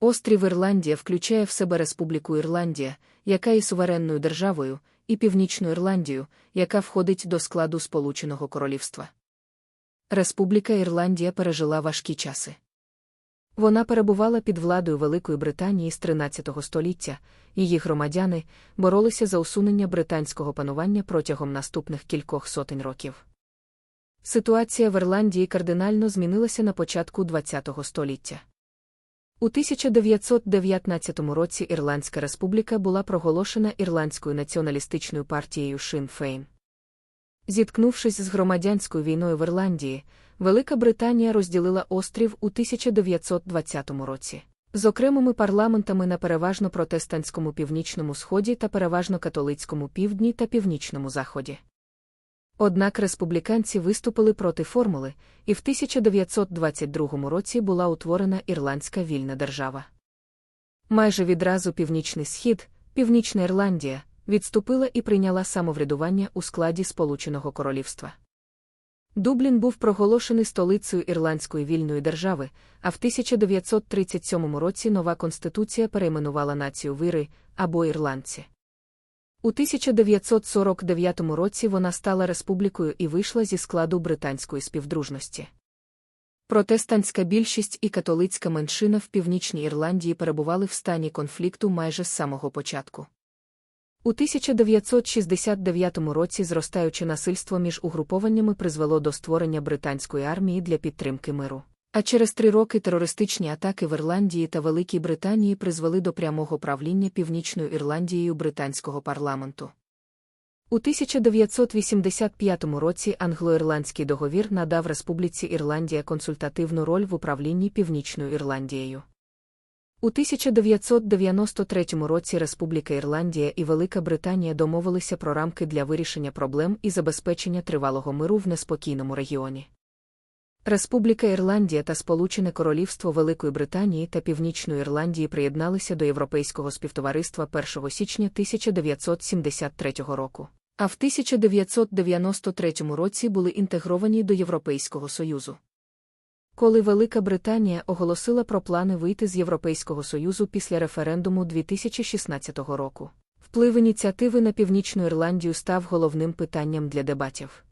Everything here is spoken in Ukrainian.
Острів Ірландія включає в себе Республіку Ірландія, яка є суверенною державою, і Північну Ірландію, яка входить до складу Сполученого Королівства. Республіка Ірландія пережила важкі часи. Вона перебувала під владою Великої Британії з 13 століття, її громадяни боролися за усунення британського панування протягом наступних кількох сотень років. Ситуація в Ірландії кардинально змінилася на початку ХХ століття. У 1919 році Ірландська республіка була проголошена Ірландською націоналістичною партією Шин Фейн. Зіткнувшись з громадянською війною в Ірландії, Велика Британія розділила острів у 1920 році. З окремими парламентами на переважно протестантському північному сході та переважно католицькому півдні та північному заході. Однак республіканці виступили проти формули, і в 1922 році була утворена Ірландська вільна держава. Майже відразу Північний Схід, Північна Ірландія, відступила і прийняла самоврядування у складі Сполученого Королівства. Дублін був проголошений столицею Ірландської вільної держави, а в 1937 році нова конституція перейменувала націю вири або ірландці. У 1949 році вона стала республікою і вийшла зі складу британської співдружності. Протестантська більшість і католицька меншина в Північній Ірландії перебували в стані конфлікту майже з самого початку. У 1969 році зростаюче насильство між угрупованнями призвело до створення британської армії для підтримки миру. А через три роки терористичні атаки в Ірландії та Великій Британії призвели до прямого правління Північною Ірландією британського парламенту. У 1985 році англо-ірландський договір надав Республіці Ірландія консультативну роль в управлінні Північною Ірландією. У 1993 році Республіка Ірландія і Велика Британія домовилися про рамки для вирішення проблем і забезпечення тривалого миру в неспокійному регіоні. Республіка Ірландія та Сполучене Королівство Великої Британії та Північної Ірландії приєдналися до Європейського співтовариства 1 січня 1973 року, а в 1993 році були інтегровані до Європейського Союзу. Коли Велика Британія оголосила про плани вийти з Європейського Союзу після референдуму 2016 року, вплив ініціативи на Північну Ірландію став головним питанням для дебатів.